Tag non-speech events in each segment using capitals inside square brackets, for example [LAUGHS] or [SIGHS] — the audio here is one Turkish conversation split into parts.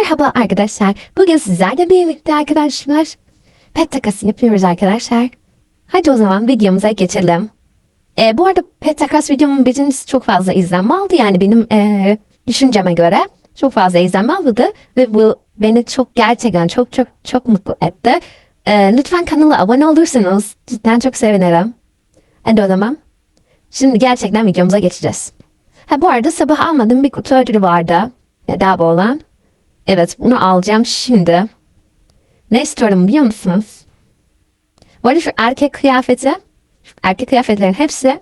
Merhaba arkadaşlar. Bugün sizlerle birlikte arkadaşlar pet takası yapıyoruz arkadaşlar. Hadi o zaman videomuza geçelim. E, bu arada pet takas videomun birincisi çok fazla izlenme aldı. Yani benim e, düşünceme göre çok fazla izlenme aldı. Ve bu beni çok gerçekten çok çok çok mutlu etti. E, lütfen kanala abone olursanız cidden çok sevinirim. Hadi o zaman. Şimdi gerçekten videomuza geçeceğiz. Ha bu arada sabah almadığım bir kutu ödülü vardı. Bedava olan. Evet bunu alacağım şimdi. Ne istiyorum biliyor musunuz? Arada şu erkek kıyafeti, erkek kıyafetlerin hepsi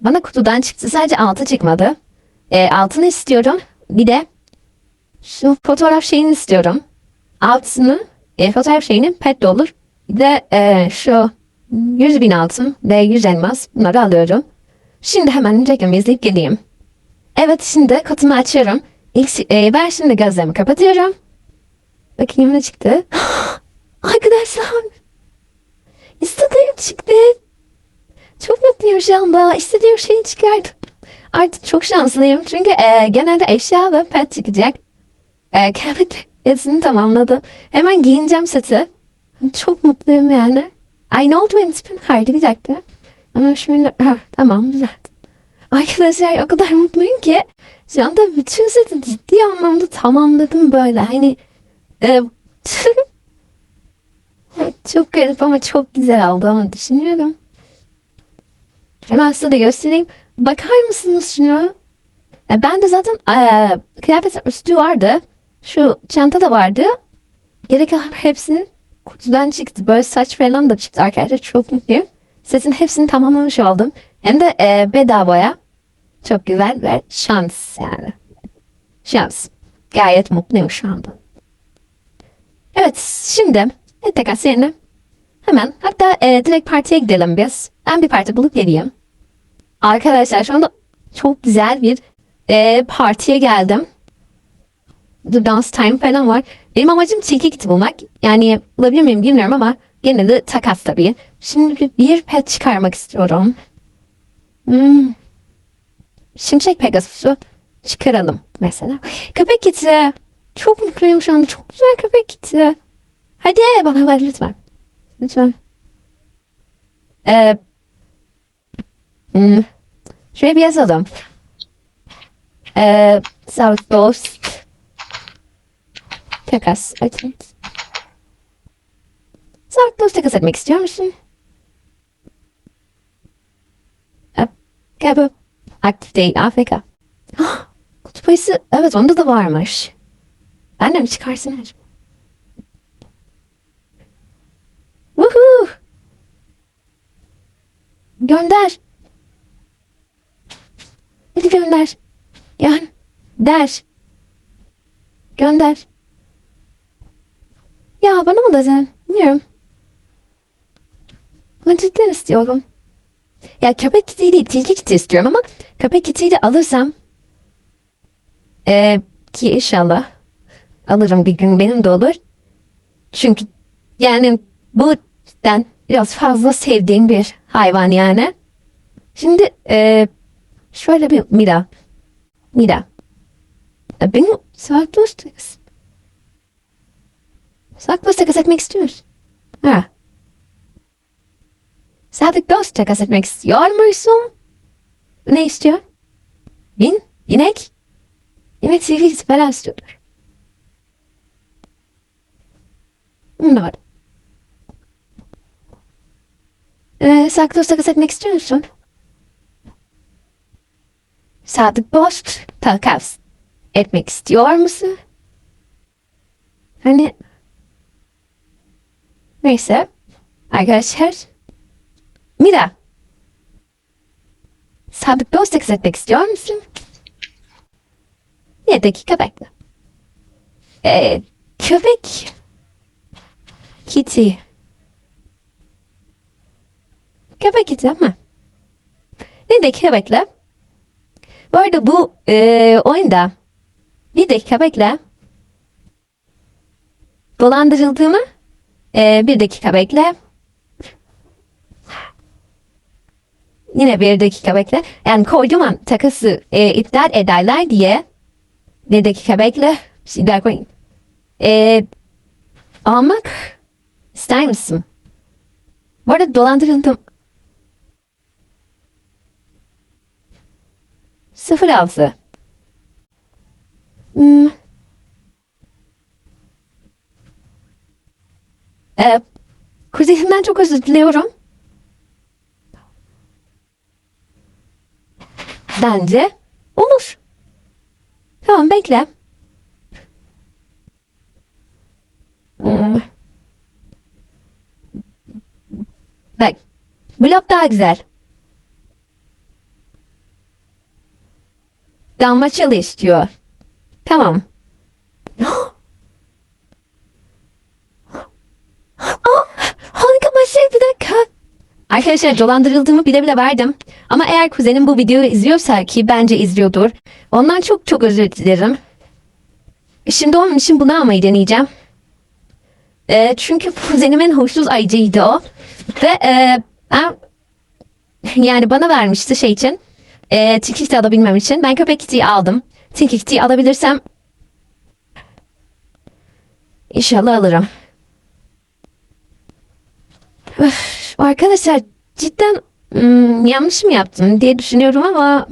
bana kutudan çıktı. Sadece altı çıkmadı. E, altını istiyorum. Bir de şu fotoğraf şeyini istiyorum. Altını, e, fotoğraf şeyini pet de olur. Bir de e, şu 100 bin altın ve 100 elmas bunları alıyorum. Şimdi hemen reklamı izleyip geleyim. Evet şimdi kutumu açıyorum. İlk, e, ben şimdi gözlerimi kapatıyorum. Bakayım ne çıktı. [GASPS] Arkadaşlar. İstediğim çıktı. Çok mutluyum şu anda. İstediğim şeyi çıkardım. Artık çok şanslıyım. Çünkü e, genelde eşya ve pet çıkacak. E, [LAUGHS] kıyafet yazını tamamladım. Hemen giyineceğim seti. Çok mutluyum yani. Ay ne oldu benim tipim? Dakika. Ama şimdi ha, [LAUGHS] tamam güzel. Arkadaşlar o kadar mutluyum ki şu anda bütün seti ciddi anlamda tamamladım böyle. Hani e, [LAUGHS] çok garip ama çok güzel olduğunu düşünüyorum. Hemen size de göstereyim. Bakar mısınız şuna? E, ben de zaten e, kıyafet üstü vardı. Şu çanta da vardı. Geri kalan hepsi kutudan çıktı. Böyle saç falan da çıktı arkadaşlar. Çok mutluyum. Setin hepsini tamamlamış oldum. Hem de e, bedavaya. Çok güzel ve şans yani. Şans. Gayet mutluyum şu anda. Evet şimdi tekrar seninle hemen hatta e, direkt partiye gidelim biz. Ben bir parti bulup geleyim. Arkadaşlar şu anda çok güzel bir e, partiye geldim. The Dance Time falan var. Benim amacım tilki kiti bulmak. Yani bulabilir miyim bilmiyorum ama gene de takas tabii. Şimdi bir pet çıkarmak istiyorum. Hmm. Şimşek Pegasus'u çıkaralım mesela. Köpek kiti. Çok mutluyum şu anda. Çok güzel köpek kiti. Hadi bana ver lütfen. Lütfen. Ee, hmm. Şöyle bir yazalım. Ee, South Coast. Takas. Evet. South Coast takas etmek istiyor musun? Ee, Gel. Aktif değil Afrika. Ah, Kutup ayısı evet onda da varmış. Ben de mi çıkarsın acaba? Woohoo! Gönder. Hadi gönder. Yani der. Gönder. Ya bana mı dedin? Bilmiyorum. Ben cidden istiyorum. Ya köpek kiti değil, tilki kiti istiyorum ama köpek kitiyi de alırsam ee, ki inşallah alırım bir gün benim de olur. Çünkü yani bu cidden biraz fazla sevdiğim bir hayvan yani. Şimdi ee, şöyle bir Mira. Mira. E, Benim saklı takas. Saklı takas etmek istiyoruz. Ha. Sadık dost takas etmek istiyor musun? Ne istiyor? Bin? İnek? İnek sevgilisi falan istiyorlar. Bunlar. Ee, sadık dost takas etmek istiyor musun? Sadık dost takas etmek istiyor musun? Hani neyse arkadaşlar Mira Sadık dost takas etmek istiyor musun? Bir dakika bekle. Ee, köpek Kitty Köpek Kitty ama bir dakika bekle. Bu arada bu e, oyunda bir dakika bekle. Dolandırıldığımı e, bir dakika bekle. Yine bir dakika bekle. Yani koydum an takası e, iptal ederler diye bir dakika bekle. Şimdi koyayım. Ee, almak ister misin? Bu arada dolandırıldım. 06 Hmm. Ee, kuzenimden çok özür diliyorum. Bence olur. Tamam bekle. Hmm. Bak. Blok daha güzel. Dalmaçyalı istiyor. Tamam. [GASPS] Aa, harika başlayın bir dakika. Arkadaşlar dolandırıldığımı bile bile verdim. Ama eğer kuzenim bu videoyu izliyorsa ki bence izliyordur. Ondan çok çok özür dilerim. Şimdi onun için bunu almayı deneyeceğim. Ee, çünkü kuzenimin hoşsuz ayıcıydı o. Ve e, ben, yani bana vermişti şey için. E, Tilkikti alabilmem için. Ben köpek kitiyi aldım. Tilkiktiyi alabilirsem İnşallah alırım. Öf, arkadaşlar cidden hmm, yanlış mı yaptım diye düşünüyorum ama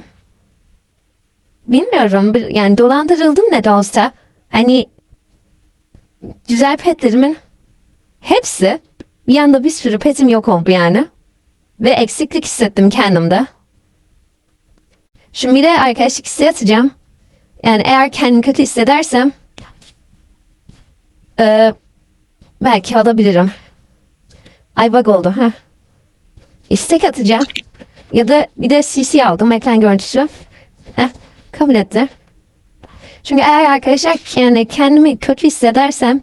bilmiyorum. Yani dolandırıldım ne de olsa. Hani güzel petlerimin hepsi bir anda bir sürü petim yok oldu yani. Ve eksiklik hissettim kendimde. Şimdi bir de arkadaşlık hissedeceğim. Yani eğer kendimi kötü hissedersem ee, belki alabilirim. Ay bug oldu ha. İstek atacağım. Ya da bir de CC aldım ekran görüntüsü. Heh, kabul etti. Çünkü eğer arkadaşlar yani kendimi kötü hissedersem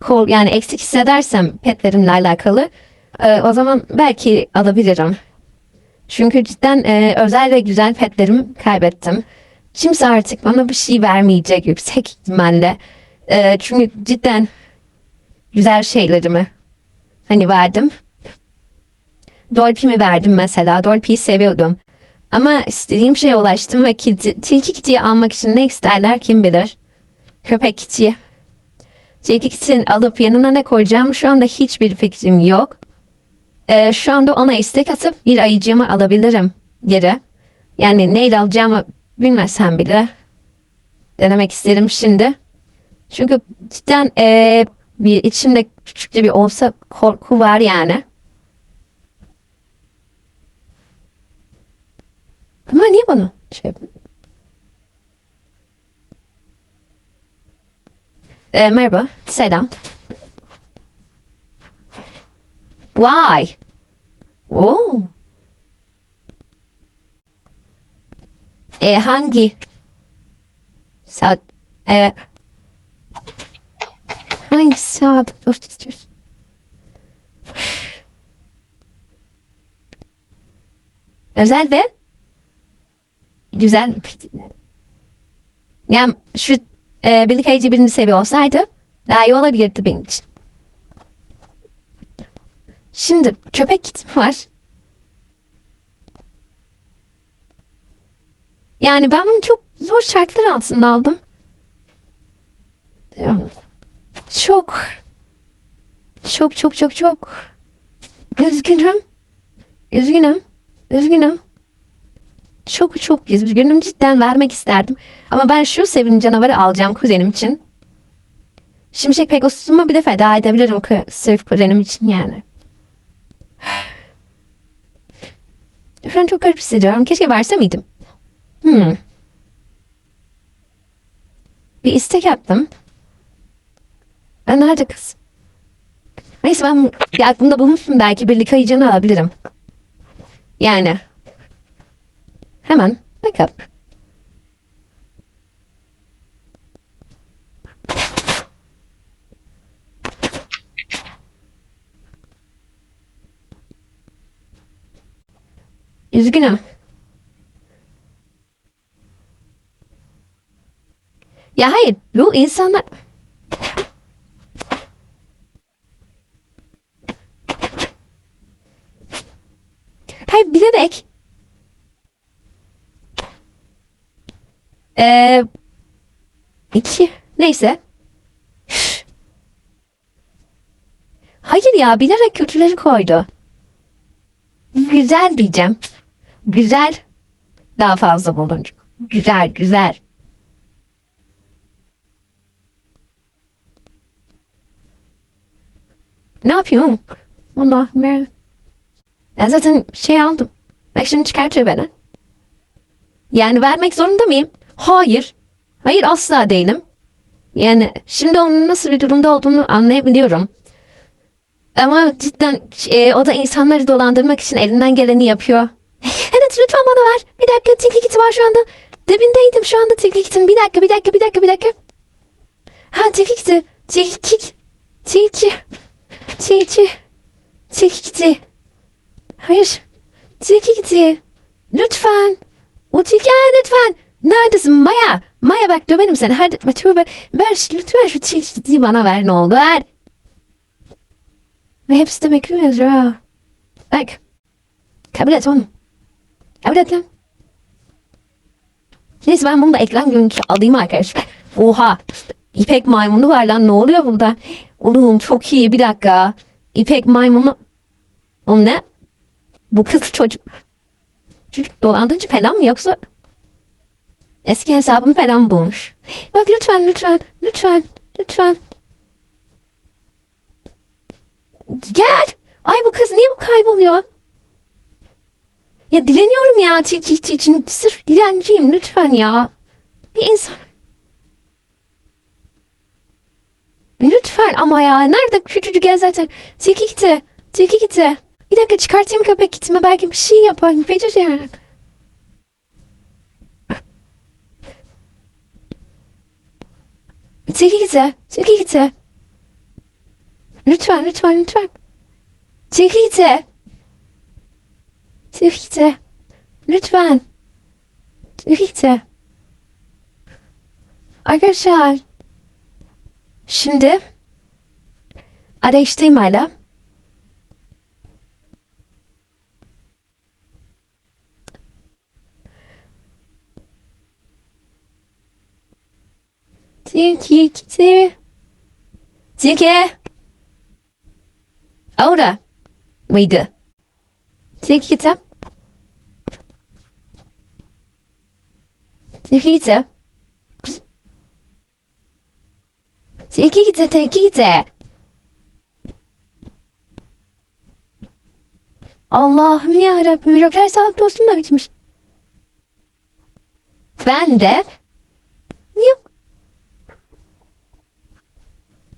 kol yani eksik hissedersem petlerimle alakalı e, o zaman belki alabilirim. Çünkü cidden e, özel ve güzel petlerimi kaybettim. Kimse artık bana bir şey vermeyecek yüksek ihtimalle. E, çünkü cidden güzel şeylerimi hani verdim. Dolphy'mi verdim mesela. Dolphy'yi seviyordum. Ama istediğim şeye ulaştım ve kiti, tilki kitiyi almak için ne isterler kim bilir. Köpek kitiyi. Tilki kitini alıp yanına ne koyacağım şu anda hiçbir fikrim yok. Ee, şu anda ona istek atıp bir ayıcığımı alabilirim geri. Yani neyle alacağımı bilmesem bile denemek isterim şimdi. Çünkü cidden eee, bir içimde küçükçe bir olsa korku var yani. Ama niye bana şey? Ee, merhaba, selam. Why? Oh. E hangi? Saat. E, hangi saat istiyorsun? Özel ve güzel. Yani şu e, birlik ayıcı birini seviyor olsaydı daha iyi olabilirdi benim için. Şimdi köpek kitim var. Yani ben bunu çok zor şartlar altında aldım. Ya, Çok çok çok çok çok üzgünüm. Üzgünüm. Üzgünüm. Çok çok üzgünüm. Cidden vermek isterdim. Ama ben şu sevimli canavarı alacağım kuzenim için. Şimşek Pegasus'umu bir de feda edebilirim ku- sırf kuzenim için yani. Şu an çok garip hissediyorum. Keşke verse miydim? Hmm. Bir istek yaptım. Ben nerede kız? Neyse ben bir aklımda bulmuşum. Belki birlik ayıcını alabilirim. Yani. Hemen. Backup. Üzgünüm. Ya hayır, bu insanlar... Hayır, bilerek... Ee, iki, neyse. Hayır ya bilerek kötüleri koydu. Güzel diyeceğim. Güzel. Daha fazla buluncuk. Güzel güzel. Ne yapıyorum? Allah ben. Ben zaten şey aldım. Bak şimdi çıkartıyor beni. Yani vermek zorunda mıyım? Hayır. Hayır asla değilim. Yani şimdi onun nasıl bir durumda olduğunu anlayabiliyorum. Ama cidden e, o da insanları dolandırmak için elinden geleni yapıyor. [LAUGHS] evet lütfen bana ver. Bir dakika tilki kiti var şu anda. Dibindeydim şu anda tilki kitin. Bir dakika bir dakika bir dakika bir dakika. Ha tilki kiti. Tilki. Tilki. Tilki. Tilki kiti. Hayır. Tilki kiti. Lütfen. Ha, lütfen. Neredesin Maya? Maya bak döverim seni. Hadi tövbe. Ver şu- lütfen şu kitiyi bana ver ne oldu ver. Ve hepsi de bekliyor yazıyor. Bak. Kabul et onu. Kabul et lan. Neyse ben bunu da ekran görüntüsü alayım arkadaşlar. Oha. İpek maymunu var lan ne oluyor burada? Oğlum çok iyi bir dakika. İpek maymunu. O ne? Bu kız çocuk. Çocuk dolandırıcı falan mı yoksa? Eski hesabımı falan bulmuş. Bak lütfen lütfen lütfen lütfen. Gel. Ay bu kız niye bu kayboluyor? Ya dileniyorum ya için. Sırf dilenciyim lütfen ya. Bir insan. Lütfen ama ya. Nerede küçücük ya zaten. Tilki gitti. Tilki gitti. Bir dakika çıkartayım köpek gitme. Belki bir şey yapar. Beceririm. Zekice, Zekice. Lütfen, lütfen, lütfen. Zekice. Zekice. Lütfen. Zekice. Arkadaşlar. Şimdi. Arayıştayım hala. Tilki gitti. Tilki. Orada mıydı? Tilki gitti. Tilki gitti. Tilki gitti, tilki gitti. Allah'ım yarabbim, Joker sağlık dostum da bitmiş. Ben de yok. Tilki gitti. Tilki gitti. Tilki gitti. Tilki gitti. Tilki gitti.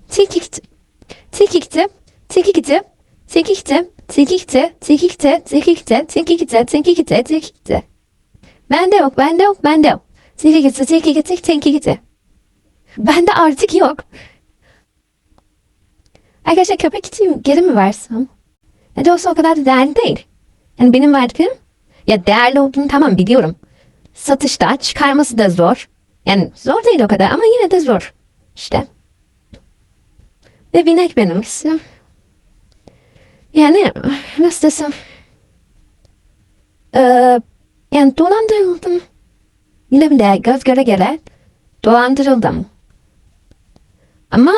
Tilki gitti. Tilki gitti. Tilki gitti. Tilki gitti. Tilki gitti. Bende yok. Bende yok. Bende yok. Gitti. Tilki gitti. Bende artık yok. Arkadaşlar köpek için geri mi versem? Ya da olsa o kadar da değerli değil. Yani benim verdiğim ya değerli olduğunu tamam biliyorum. Satışta çıkarması da zor. Yani zor değil o kadar ama yine de zor. İşte. Ve binek benim istiyorum. Yani nasıl desem. Ee, yani dolandırıldım. Yine bile göz göre göre dolandırıldım. Ama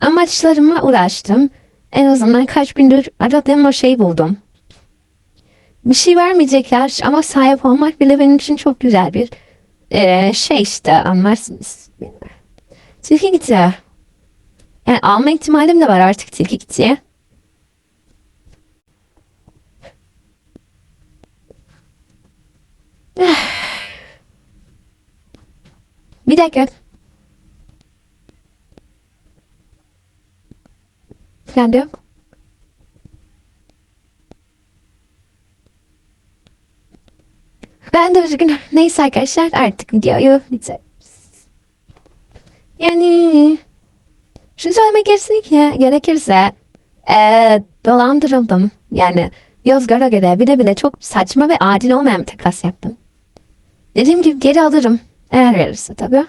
amaçlarıma ulaştım. En azından kaç gündür aradığım o şeyi buldum. Bir şey vermeyecekler ama sahip olmak bile benim için çok güzel bir eee, şey işte anlarsınız. Tilki gitti. Yani alma ihtimalim de var artık tilki gitti. [SIGHS] Bir dakika. Falan diyor. Ben de üzgünüm. Neyse arkadaşlar artık videoyu bitir. Yani şunu söylemek gerekirse, gerekirse eee, dolandırıldım. Yani Yozgat'a göre bile bile çok saçma ve adil olmayan bir takas yaptım. Dediğim gibi geri alırım. Eğer verirse tabii.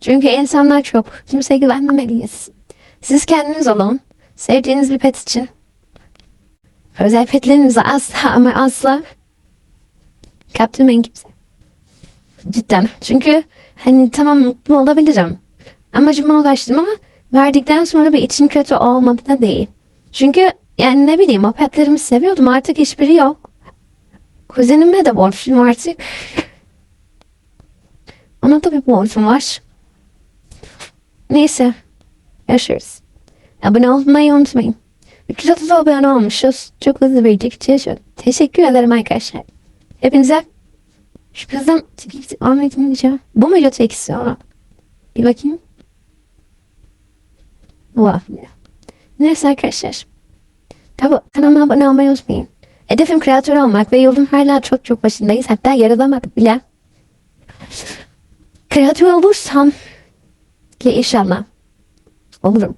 Çünkü insanlar çok. Kimseye güvenmemeliyiz. Siz kendiniz olun. Sevdiğiniz bir pet için. Özel petlerinizi asla ama asla kaptırmayın kimse. Cidden. Çünkü hani tamam mutlu olabilirim. Amacıma ulaştım ama verdikten sonra bir için kötü olmadı da değil. Çünkü yani ne bileyim o petlerimi seviyordum artık hiçbiri yok. Kuzenime de borçluyum artık. Ona da bir borcum var. Neyse. Görüşürüz. Abone olmayı unutmayın. 330 abone olmuşuz. Çok hızlı büyüdükçe çok teşekkür ederim arkadaşlar. Hepinize şu kızdan Ahmet diyeceğim. Bu muydu tek sonra? Bir bakayım. Wow. Neyse arkadaşlar. Tabi kanalıma abone olmayı unutmayın. Hedefim kreatör olmak ve yolun hala çok çok başındayız. Hatta yarılamadık bile. Kreatör olursam ki inşallah olurum.